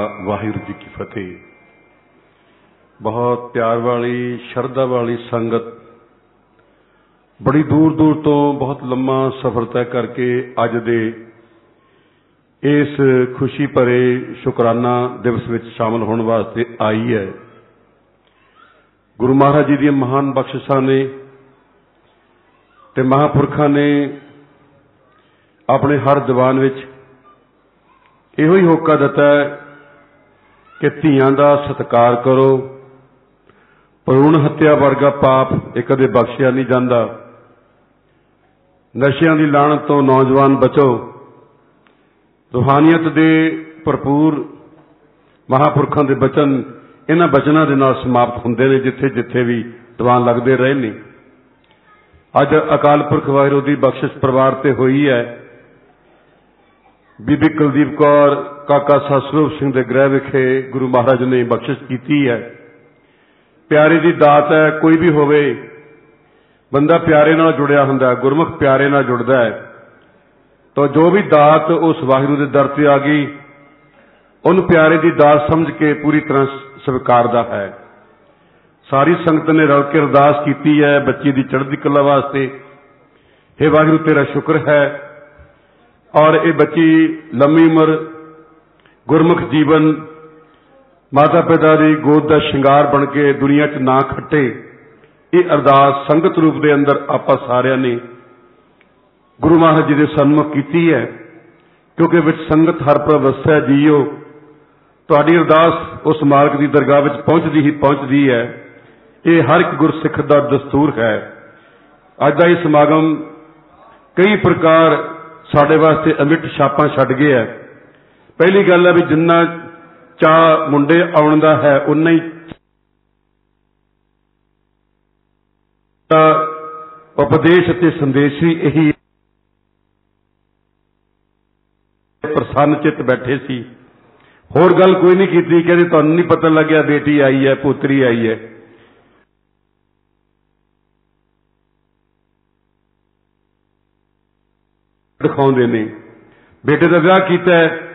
ਵਾਹਿਗੁਰੂ ਜੀ ਕੀ ਫਤਿਹ। ਬਹੁਤ ਪਿਆਰ ਵਾਲੀ, ਸ਼ਰਧਾ ਵਾਲੀ ਸੰਗਤ। ਬੜੀ ਦੂਰ ਦੂਰ ਤੋਂ ਬਹੁਤ ਲੰਮਾ ਸਫ਼ਰ ਤੈਅ ਕਰਕੇ ਅੱਜ ਦੇ ਇਸ ਖੁਸ਼ੀ ਭਰੇ ਸ਼ੁਕਰਾਨਾ ਦਿਵਸ ਵਿੱਚ ਸ਼ਾਮਲ ਹੋਣ ਵਾਸਤੇ ਆਈ ਹੈ। ਗੁਰੂ ਮਹਾਰਾਜ ਜੀ ਦੀਆਂ ਮਹਾਨ ਬਖਸ਼ਿਸ਼ਾਂ ਨੇ ਤੇ ਮਹਾਪੁਰਖਾਂ ਨੇ ਆਪਣੇ ਹਰ ਦੀਵਾਨ ਵਿੱਚ ਇਹੋ ਹੀ ਹੋਕਾ ਦਿੱਤਾ ਹੈ ਕਿ ਧੀਆਂ ਦਾ ਸਤਿਕਾਰ ਕਰੋ। ਭਰੂਣ ਹੱਤਿਆ ਵਰਗਾ ਪਾਪ ਇਹ ਕਦੇ ਬਖਸ਼ਿਆ ਨਹੀਂ ਜਾਂਦਾ। ਨਸ਼ਿਆਂ ਦੀ ਲਾਹਨਤ ਤੋਂ ਨੌਜਵਾਨ ਬਚੋ। ਰੂਹਾਨੀਅਤ ਦੇ ਭਰਪੂਰ ਮਹਾਪੁਰਖਾਂ ਦੇ ਬਚਨ ਇਹਨਾਂ ਬਚਨਾਂ ਦੇ ਨਾਲ ਸਮਾਪਤ ਹੁੰਦੇ ਨੇ, ਜਿੱਥੇ ਜਿੱਥੇ ਵੀ ਦੀਵਾਨ ਲੱਗਦੇ ਰਹੇ ਨੇ। ਅੱਜ ਅਕਾਲ ਪੁਰਖ ਵਾਹਿਗੁਰੂ ਦੀ ਬਖਸ਼ਿਸ਼ ਪਰਿਵਾਰ ਤੇ ਹੋਈ ਹੈ। ਬੀਬੀ ਕੁਲਦੀਪ ਕੌਰ ਕਾਕਾ ਸਸਰੂਪ ਸਿੰਘ ਦੇ ਗ੍ਰਹਿ ਵਿਖੇ ਗੁਰੂ ਮਹਾਰਾਜ ਨੇ ਬਖਸ਼ਿਸ਼ ਕੀਤੀ ਹੈ। ਪਿਆਰੇ ਦੀ ਦਾਤ ਹੈ, ਕੋਈ ਵੀ ਹੋਵੇ, ਬੰਦਾ ਪਿਆਰੇ ਨਾਲ ਜੁੜਿਆ ਹੁੰਦਾ ਹੈ, ਗੁਰਮੁਖ ਪਿਆਰੇ ਨਾਲ ਜੁੜਦਾ ਹੈ। ਤਾਂ ਜੋ ਵੀ ਦਾਤ ਉਸ ਵਾਹਿਗੁਰੂ ਦੇ ਦਰ ਤੇ ਆ ਗਈ, ਉਹਨੂੰ ਪਿਆਰੇ ਦੀ ਦਾਤ ਸਮਝ ਕੇ ਪੂਰੀ ਤਰ੍ਹਾਂ ਸਵੀਕਾਰਦਾ ਹੈ। ਸਾਰੀ ਸੰਗਤ ਨੇ ਰਲ ਕੇ ਅਰਦਾਸ ਕੀਤੀ ਹੈ ਬੱਚੀ ਦੀ ਚੜ੍ਹਦੀ ਕਲਾ ਵਾਸਤੇ। हे ਵਾਹਿਗੁਰੂ, ਤੇਰਾ ਸ਼ੁਕਰ ਹੈ। ਔਰ ਇਹ ਬੱਚੀ ਲੰਮੀ ਉਮਰ ਗੁਰਮੁਖ ਜੀਵਨ, ਮਾਤਾ ਪਿਤਾ ਦੀ ਗੋਦ ਦਾ ਸ਼ਿੰਗਾਰ ਬਣ ਕੇ ਦੁਨੀਆ 'ਚ ਨਾ ਖੱਟੇ, ਇਹ ਅਰਦਾਸ ਸੰਗਤ ਰੂਪ ਦੇ ਅੰਦਰ ਆਪਾਂ ਸਾਰਿਆਂ ਨੇ ਗੁਰੂ ਮਹਾਰਾਜ ਜੀ ਦੇ ਸਨਮੁਖ ਕੀਤੀ ਹੈ, ਕਿਉਂਕਿ ਵਿੱਚ ਸੰਗਤ ਹਰ ਪ੍ਰਵਸਥਾ ਜੀਓ, ਤੁਹਾਡੀ ਅਰਦਾਸ ਉਸ ਮਾਲਕ ਦੀ ਦਰਗਾਹ ਵਿੱਚ ਪਹੁੰਚਦੀ ਹੀ ਪਹੁੰਚਦੀ ਹੈ, ਇਹ ਹਰ ਇੱਕ ਗੁਰਸਿੱਖ ਦਾ ਦਸਤੂਰ ਹੈ। ਅੱਜ ਦਾ ਇਹ ਸਮਾਗਮ ਕਈ ਪ੍ਰਕਾਰ ਸਾਡੇ ਵਾਸਤੇ ਅਮਿਟ ਛਾਪਾਂ ਛੱਡ ਗਿਆ ਹੈ। ਪਹਿਲੀ ਗੱਲ ਹੈ ਵੀ ਜਿੰਨਾ ਚਾ ਮੁੰਡੇ ਆਉਣ ਦਾ ਹੈ ਉਨਾ ਹੀ ਉਪਦੇਸ਼ ਅਤੇ ਸੰਦੇਸ਼ ਵੀ ਇਹੀ ਪ੍ਰਸੰਨ ਚਿੱਤ ਬੈਠੇ ਸੀ। ਹੋਰ ਗੱਲ ਕੋਈ ਨਹੀਂ ਕੀਤੀ, ਕਹਿੰਦੇ ਤੁਹਾਨੂੰ ਨਹੀਂ ਪਤਾ ਲੱਗਿਆ ਬੇਟੀ ਆਈ ਹੈ, ਪੁੱਤਰੀ ਆਈ ਹੈ। ਦਿਖਾਉਂਦੇ ਨੇ। ਬੇਟੇ ਦਾ ਵਿਆਹ ਕੀਤਾ ਹੈ।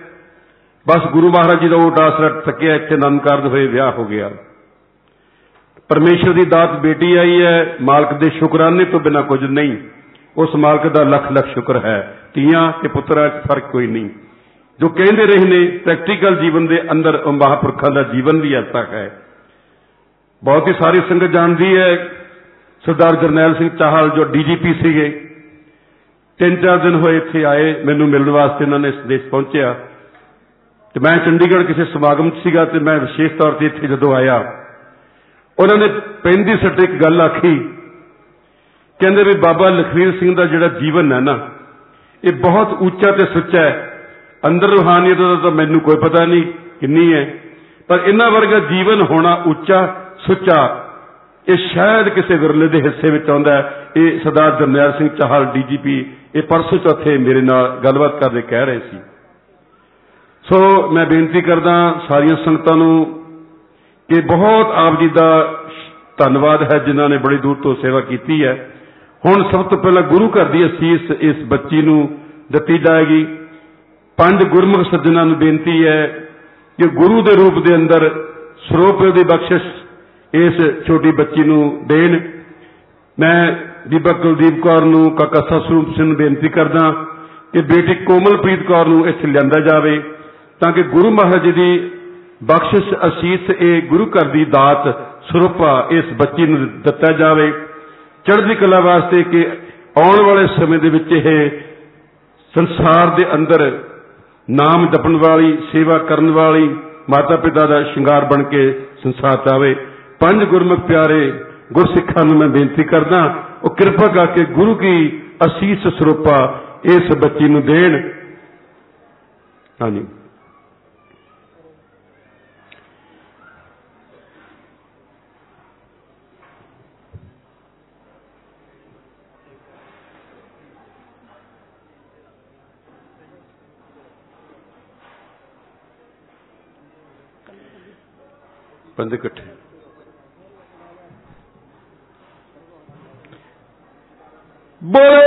ਬਸ ਗੁਰੂ ਮਹਾਰਾਜ ਜੀ ਦਾ ਉਹ ਆਸਰਾ ਤੱਕਿਆ ਇੱਥੇ ਨੰਦਕਾਰਦ ਹੋਏ, ਵਿਆਹ ਹੋ ਗਿਆ। ਪਰਮੇਸ਼ਰ ਦੀ ਦਾਤ ਬੇਟੀ ਆਈ ਹੈ, ਮਾਲਕ ਦੇ ਸ਼ੁਕਰਾਨੇ ਤੋਂ ਬਿਨਾ ਕੁਝ ਨਹੀਂ। ਉਸ ਮਾਲਕ ਦਾ ਲੱਖ ਲੱਖ ਸ਼ੁਕਰ ਹੈ। ਧੀਆਂ ਤੇ ਪੁੱਤਰਾਂ 'ਚ ਫ਼ਰਕ ਕੋਈ ਨਹੀਂ। ਜੋ ਕਹਿੰਦੇ ਰਹੇ ਨੇ ਪ੍ਰੈਕਟੀਕਲ ਜੀਵਨ ਦੇ ਅੰਦਰ ਉਹ ਮਹਾਪੁਰਖਾਂ ਦਾ ਜੀਵਨ ਵੀ ਐਸਾ ਹੈ। ਬਹੁਤ ਹੀ ਸਾਰੀ ਸੰਗਤ ਜਾਣਦੀ ਹੈ, ਸਰਦਾਰ ਜਰਨੈਲ ਸਿੰਘ ਚਾਹਲ ਜੋ ਡੀਜੀਪੀ ਸੀਗੇ। ਤਿੰਨ ਚਾਰ ਦਿਨ ਹੋਏ ਇੱਥੇ ਆਏ, ਮੈਨੂੰ ਮਿਲਣ ਵਾਸਤੇ ਇਹਨਾਂ ਨੇ ਸੰਦੇਸ਼ ਪਹੁੰਚਿਆ। ਤੇ ਮੈਂ ਚੰਡੀਗੜ੍ਹ ਕਿਸੇ ਸਮਾਗਮ 'ਚ ਸੀਗਾ ਤੇ ਮੈਂ ਵਿਸ਼ੇਸ਼ ਤੌਰ ਤੇ ਇੱਥੇ ਜਦੋਂ ਆਇਆ, ਉਹਨਾਂ ਨੇ ਪੈਂਦੀ ਸੱਟ ਇੱਕ ਗੱਲ ਆਖੀ। ਕਹਿੰਦੇ ਵੀ ਬਾਬਾ ਲਖਵੀਰ ਸਿੰਘ ਦਾ ਜਿਹੜਾ ਜੀਵਨ ਹੈ ਨਾ, ਇਹ ਬਹੁਤ ਉੱਚਾ ਤੇ ਸੁੱਚਾ ਹੈ। ਅੰਦਰ ਰੂਹਾਨੀਅਤ ਦਾ ਤਾਂ ਮੈਨੂੰ ਕੋਈ ਪਤਾ ਨਹੀਂ ਕਿੰਨੀ ਹੈ, ਪਰ ਇਹਨਾਂ ਵਰਗਾ ਜੀਵਨ ਹੋਣਾ ਉੱਚਾ, ਸੁੱਚਾ, ਇਹ ਸ਼ਾਇਦ ਕਿਸੇ ਵਿਰਲੇ ਦੇ ਹਿੱਸੇ ਵਿੱਚ ਆਉਂਦਾ ਹੈ। ਇਹ ਸਰਦਾਰ ਜਰਨੈਲ ਸਿੰਘ ਚਾਹਲ ਡੀਜੀਪੀ ਇਹ ਪਰਸੋਂ ਚੌਥੇ ਮੇਰੇ ਨਾਲ ਗੱਲਬਾਤ ਕਰਦੇ ਕਹਿ ਰਹੇ ਸੀ। ਸੋ ਮੈਂ ਬੇਨਤੀ ਕਰਦਾ ਸਾਰੀਆਂ ਸੰਗਤਾਂ ਨੂੰ ਕਿ ਬਹੁਤ ਆਪ ਜੀ ਦਾ ਧੰਨਵਾਦ ਹੈ ਜਿਨ੍ਹਾਂ ਨੇ ਬੜੀ ਦੂਰ ਤੋਂ ਸੇਵਾ ਕੀਤੀ ਹੈ। ਹੁਣ ਸਭ ਤੋਂ ਪਹਿਲਾਂ ਗੁਰੂ ਘਰ ਦੀ ਅਸੀਸ ਇਸ ਬੱਚੀ ਨੂੰ ਦਿੱਤੀ ਜਾਏਗੀ। ਪੰਜ ਗੁਰਮੁਖ ਸੱਜਣਾ ਨੂੰ ਬੇਨਤੀ ਹੈ ਕਿ ਗੁਰੂ ਦੇ ਰੂਪ ਦੇ ਅੰਦਰ ਸਰੋਪ ਦੀ ਬਖਸ਼ਿਸ਼ ਇਸ ਛੋਟੀ ਬੱਚੀ ਨੂੰ ਦੇਣ। ਮੈਂ ਦੀਪਕ ਕੁਲਦੀਪ ਕੌਰ ਨੂੰ, ਕਾਕਾ ਸਸਰੂਪ ਸਿੰਘ ਨੂੰ ਬੇਨਤੀ ਕਰਦਾ ਕਿ ਬੇਟੀ ਕੋਮਲਪ੍ਰੀਤ ਕੌਰ ਨੂੰ ਇੱਥੇ ਲਿਆਂਦਾ ਜਾਵੇ। ਤਾਂ ਕਿ ਗੁਰੂ ਮਹਾਰਾਜ ਜੀ ਦੀ ਬਖਸ਼ਿਸ਼ ਅਸੀਸ ਇਹ ਗੁਰੂ ਘਰ ਦੀ ਦਾਤ ਸਰੂਪਾ ਇਸ ਬੱਚੀ ਨੂੰ ਦਿੱਤਾ ਜਾਵੇ। ਚੜ੍ਹਦੀ ਕਲਾ ਵਾਸਤੇ ਕਿ ਆਉਣ ਵਾਲੇ ਸਮੇਂ ਦੇ ਵਿੱਚ ਇਹ ਸੰਸਾਰ ਦੇ ਅੰਦਰ ਨਾਮ ਜਪਣ ਵਾਲੀ, ਸੇਵਾ ਕਰਨ ਵਾਲੀ ਮਾਤਾ ਪਿਤਾ ਦਾ ਸ਼ਿੰਗਾਰ ਬਣ ਕੇ ਸੰਸਾਰ ਚਾਵੇ ਪੰਜ ਗੁਰਮੁਖ ਪਿਆਰੇ, ਗੁਰਸਿੱਖਾਂ ਨੂੰ ਮੈਂ ਬੇਨਤੀ ਕਰਦਾ, ਉਹ ਕਿਰਪਾ ਕਰਕੇ ਗੁਰੂ ਕੀ ਅਸੀਸ ਸਰੂਪਾ ਇਸ ਬੱਚੀ ਨੂੰ ਦੇਣ। ਹਾਂਜੀ। ਬੰਦੇ ਇਕੱਠੇ। ਬੋਲੇ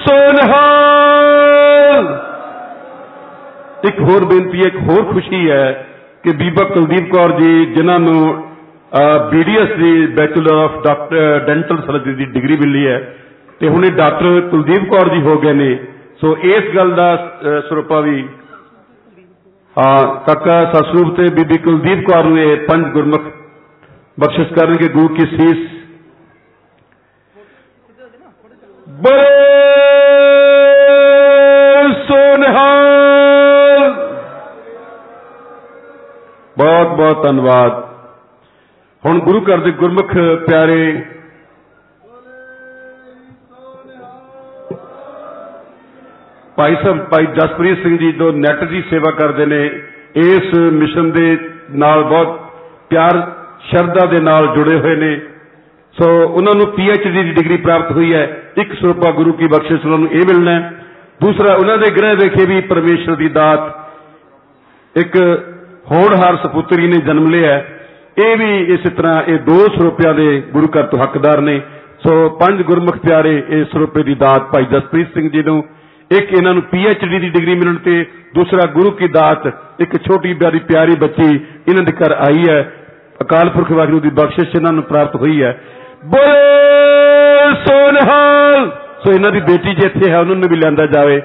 ਸੋਨਹਾਲ। ਇੱਕ ਹੋਰ ਬੇਨਤੀ ਹੈ, ਇੱਕ ਹੋਰ ਖੁਸ਼ੀ ਹੈ ਕਿ ਬੀਬਾ ਕੁਲਦੀਪ ਕੌਰ ਜੀ, ਜਿਨ੍ਹਾਂ ਨੂੰ BDS the bachelor of doctor dental surgery the degree ਮਿਲੀ ਹੈ ਤੇ ਹੁਣ ਇਹ ਡਾਕਟਰ ਕੁਲਦੀਪ ਕੌਰ ਜੀ ਹੋ ਗਏ ਨੇ। ਸੋ ਇਸ ਗੱਲ ਦਾ ਸਰੂਪਾ ਵੀ ਕਾਕਾ ਸਸਰੂਪ ਤੇ ਬੀਬੀ ਕੁਲਦੀਪ ਕੌਰ ਨੂੰ ਇਹ ਪੰਜ ਗੁਰਮੁਖ ਬਖਸ਼ਿਸ਼ ਕਰਨਗੇ, ਗੁਰੂ ਕੀ ਸੀਸ। ਬੜੇ ਸੋਨਹਾਲ। ਬਹੁਤ ਬਹੁਤ ਧੰਨਵਾਦ। ਹੁਣ ਗੁਰੂ ਘਰ ਦੇ ਗੁਰਮੁਖ ਪਿਆਰੇ ਭਾਈ ਸਾਹਿਬ, ਭਾਈ ਜਸਪ੍ਰੀਤ ਸਿੰਘ ਜੀ ਜੋ ਨੈਟ ਦੀ ਸੇਵਾ ਕਰਦੇ ਨੇ, ਇਸ ਮਿਸ਼ਨ ਦੇ ਨਾਲ ਬਹੁਤ ਪਿਆਰ, ਸ਼ਰਧਾ ਦੇ ਨਾਲ ਜੁੜੇ ਹੋਏ ਨੇ। ਸੋ ਉਹਨਾਂ ਨੂੰ ਪੀ ਐਚ ਡੀ ਦੀ ਡਿਗਰੀ ਪ੍ਰਾਪਤ ਹੋਈ ਹੈ। ਇੱਕ ਸਰੂਪਾ ਗੁਰੂ ਕੀ ਬਖਸ਼ਿਸ਼ ਉਹਨਾਂ ਨੂੰ ਇਹ ਮਿਲਣਾ ਦੂਸਰਾ, ਉਹਨਾਂ ਦੇ ਗ੍ਰਹਿ ਵੇਖੇ ਵੀ ਪਰਮੇਸ਼ਰ ਦੀ ਦਾਤ ਇੱਕ ਹੋਣਹਾਰ ਸਪੁੱਤਰੀ ਨੇ ਜਨਮ ਲਿਆ ਇਹ ਵੀ ਇਸੇ ਤਰ੍ਹਾਂ ਇਹ ਦੋ ਸਰੂਪਿਆਂ ਦੇ ਗੁਰੂ ਘਰ ਤੋਂ ਹੱਕਦਾਰ ਨੇ। ਸੋ ਪੰਜ ਗੁਰਮੁਖ ਪਿਆਰੇ ਇਸ ਸਰੂਪੇ ਦੀ ਦਾਤ ਭਾਈ ਜਸਪ੍ਰੀਤ ਸਿੰਘ ਜੀ ਨੂੰ ਇੱਕ ਇਹਨਾਂ ਨੂੰ ਡੀ ਦੀ ਡਿਗਰੀ ਮਿਲਣ ਤੇ ਦੂਸਰਾ ਗੁਰੂ ਕੀ ਦਾਤ, ਇੱਕ ਛੋਟੀ ਪਿਆਰੀ ਪਿਆਰੀ ਬੱਚੀ ਇਹਨਾਂ ਦੇ ਘਰ ਆਈ ਹੈ। ਅਕਾਲ ਪੁਰਖ ਵਾਹਿਗੁਰੂ ਦੀ ਬਖਸ਼ਿਸ਼ ਇਹਨਾਂ ਨੂੰ ਪ੍ਰਾਪਤ ਹੋਈ ਹੈ। ਸੋ ਇਹਨਾਂ ਦੀ ਬੇਟੀ ਜੇ ਇੱਥੇ ਹੈ, ਉਹਨਾਂ ਨੂੰ ਵੀ ਲਿਆਂਦਾ ਜਾਵੇ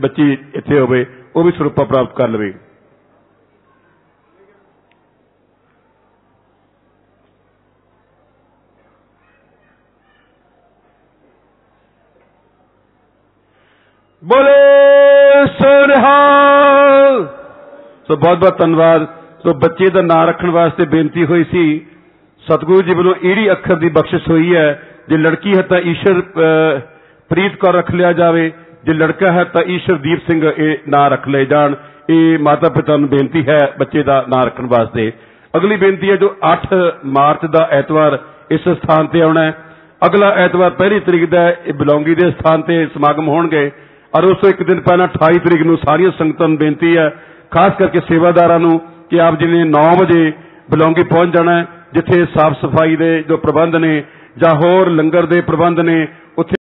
ਬੱਚੀ ਇੱਥੇ ਹੋਵੇ, ਉਹ ਵੀ ਸਰੂਪਾ ਪ੍ਰਾਪਤ ਕਰ ਲਵੇ। ਬੋਲੇ ਸੋਨਹਾਲ। ਸੋ ਬਹੁਤ ਬਹੁਤ ਧੰਨਵਾਦ। ਸੋ ਬੱਚੇ ਦਾ ਨਾਂ ਰੱਖਣ ਵਾਸਤੇ ਬੇਨਤੀ ਹੋਈ ਸੀ, ਸਤਿਗੁਰੂ ਜੀ ਵੱਲੋਂ ਈੜੀ ਅੱਖਰ ਦੀ ਬਖਸ਼ਿਸ਼ ਹੋਈ ਹੈ, ਜੇ ਲੜਕੀ ਹੈ ਤਾਂ ਈਸ਼ਰ ਪ੍ਰੀਤ ਕੌਰ ਰੱਖ ਲਿਆ ਜਾਵੇ, ਜੇ ਲੜਕਾ ਹੈ ਤਾਂ ਈਸ਼ਰਦੀਪ ਸਿੰਘ ਇਹ ਨਾਂ ਰੱਖ ਲਏ ਜਾਣ। ਇਹ ਮਾਤਾ ਪਿਤਾ ਨੂੰ ਬੇਨਤੀ ਹੈ ਬੱਚੇ ਦਾ ਨਾਂ ਰੱਖਣ ਵਾਸਤੇ। ਅਗਲੀ ਬੇਨਤੀ ਹੈ ਜੋ 8 ਮਾਰਚ ਦਾ ਐਤਵਾਰ ਇਸ ਸਥਾਨ ਤੇ ਆਉਣਾ ਹੈ। ਅਗਲਾ ਐਤਵਾਰ ਪਹਿਲੀ ਤਰੀਕ ਦਾ ਇਹ ਬਿਲੋਂਗੀ ਦੇ ਸਥਾਨ ਤੇ ਸਮਾਗਮ ਹੋਣਗੇ। ਔਰ ਉਸ ਤੋਂ ਇੱਕ ਦਿਨ ਪਹਿਲਾਂ 28 ਤਰੀਕ ਨੂੰ ਸਾਰੀਆਂ ਸੰਗਤਾਂ ਨੂੰ ਬੇਨਤੀ ਹੈ, ਖਾਸ ਕਰਕੇ ਸੇਵਾਦਾਰਾਂ ਨੂੰ, ਕਿ ਆਪ ਜੀ ਨੇ 9 ਵਜੇ ਬਿਲੋਂਗੀ ਪਹੁੰਚ ਜਾਣਾ ਹੈ, ਜਿੱਥੇ ਸਾਫ਼ ਸਫ਼ਾਈ ਦੇ ਜੋ ਪ੍ਰਬੰਧ ਨੇ ਜਾਂ ਹੋਰ ਲੰਗਰ ਦੇ ਪ੍ਰਬੰਧ ਨੇ, ਉੱਥੇ